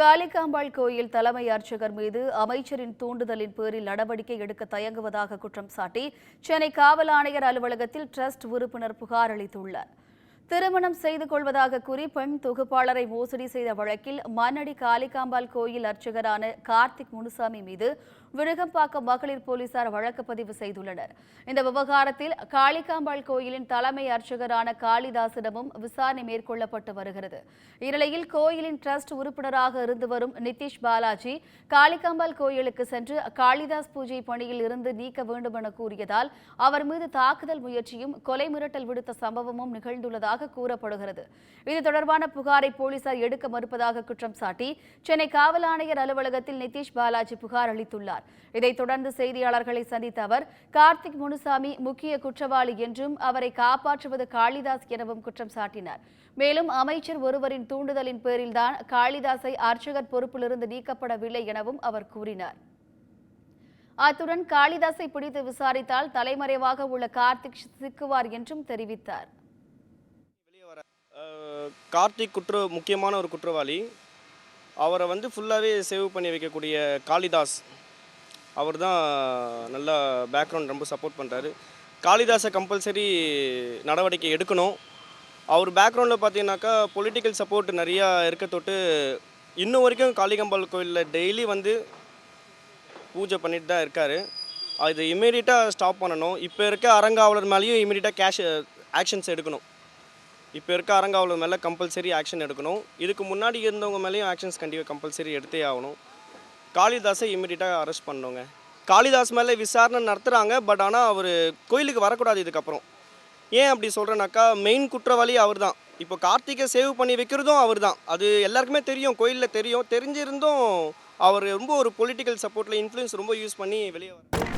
காளிகாம்பாள் கோயில் தலைமை அர்ச்சகர் மீது அமைச்சரின் தூண்டுதலின் பேரில் நடவடிக்கை எடுக்க தயங்குவதாக குற்றம் சாட்டி சென்னை காவல் ஆணையர் அலுவலகத்தில் டிரஸ்ட் உறுப்பினர் புகார் அளித்துள்ளார். திருமணம் செய்து கொள்வதாக கூறி பெண் தொகுப்பாளரை மோசடி செய்த வழக்கில் மண்ணடி காளிகாம்பாள் கோயில் அர்ச்சகரான கார்த்திக் முனுசாமி மீது விருகம்பாக்கம் மகளிர் போலீசார் வழக்கு பதிவு செய்துள்ளனர். இந்த விவகாரத்தில் காளிகாம்பாள் கோயிலின் தலைமை அர்ச்சகரான காளிதாசிடமும் விசாரணை மேற்கொள்ளப்பட்டு வருகிறது. இந்நிலையில் கோயிலின் டிரஸ்ட் உறுப்பினராக இருந்து வரும் நிதிஷ் பாலாஜி காளிகாம்பாள் கோயிலுக்கு சென்று காளிதாஸ் பூஜை பணியில் இருந்து நீக்க வேண்டும் என கூறியதால் அவர் மீது தாக்குதல் முயற்சியும் கொலை மிரட்டல் விடுத்த சம்பவமும் நிகழ்ந்துள்ளதாக கூறப்படுகிறது. இது தொடர்பான புகாரை போலீசார் எடுக்க மறுப்பதாக குற்றம் சாட்டி சென்னை காவல் ஆணையர் அலுவலகத்தில் நிதிஷ் பாலாஜி புகார் அளித்துள்ளார். இதைத் தொடர்ந்து செய்தியாளர்களை சந்தித்த அவர் கார்த்திக் முனுசாமி முக்கிய குற்றவாளி என்றும் அவரை காப்பாற்றுவது காளிதாஸ் எனவும் குற்றம் சாட்டினார். மேலும் அமைச்சர் ஒருவரின் தூண்டுதலின் பேரில்தான் காளிதாஸை அர்ச்சகர் பொறுப்பிலிருந்து நீக்கப்படவில்லை எனவும் அவர் கூறினார். அத்துடன் காளிதாஸை பிடித்து விசாரித்தால் தலைமறைவாக உள்ள கார்த்திக் சிக்குவார் என்றும் தெரிவித்தார். கார்த்திக் குற்ற முக்கியமான ஒரு குற்றவாளி. அவரை வந்து ஃபுல்லாகவே சேவ் பண்ணி வைக்கக்கூடிய காளிதாஸ். அவர் தான் நல்லா பேக்ரவுண்ட் ரொம்ப சப்போர்ட் பண்ணுறாரு காளிதாஸை கம்பல்சரி நடவடிக்கை எடுக்கணும். அவர் பேக்ரவுண்டில் பார்த்தீங்கன்னாக்கா பொலிட்டிக்கல் சப்போர்ட் நிறையா இருக்க தொட்டு இன்னும் வரைக்கும் காளிகம்பாள் கோயிலில் டெய்லி வந்து பூஜை பண்ணிட்டு தான் இருக்கார். அது இமீடியட்டாக ஸ்டாப் பண்ணணும். இப்போ இருக்க அறங்காவலர் மேலேயும் இமீடியட்டாக கேஷ் ஆக்ஷன்ஸ் எடுக்கணும். இப்போ இருக்க அறங்காவலர் மேலே கம்பல்சரி ஆக்ஷன் எடுக்கணும். இதுக்கு முன்னாடி இருந்தவங்க மேலேயும் ஆக்ஷன்ஸ் கண்டிப்பாக கம்பல்சரி எடுத்தே ஆகணும். காளிதாஸை இம்மிடியட்டாக அரெஸ்ட் பண்ணோங்க காளிதாஸ் மேலே விசாரணை நடத்துகிறாங்க பட் ஆனால் அவர் கோயிலுக்கு வரக்கூடாது இதுக்கப்புறம். ஏன் அப்படி சொல்கிறேன்னாக்கா மெயின் குற்றவாளி அவர் தான் இப்போ கார்த்திகை சேவ் பண்ணி வைக்கிறதும் அவர் தான் அது எல்லாருக்குமே தெரியும் கோயிலில் தெரியும். தெரிஞ்சிருந்தும் அவர் ரொம்ப ஒரு பொலிட்டிக்கல் சப்போர்ட்டில் இன்ஃப்ளூயன்ஸ் ரொம்ப யூஸ் பண்ணி வெளியே வர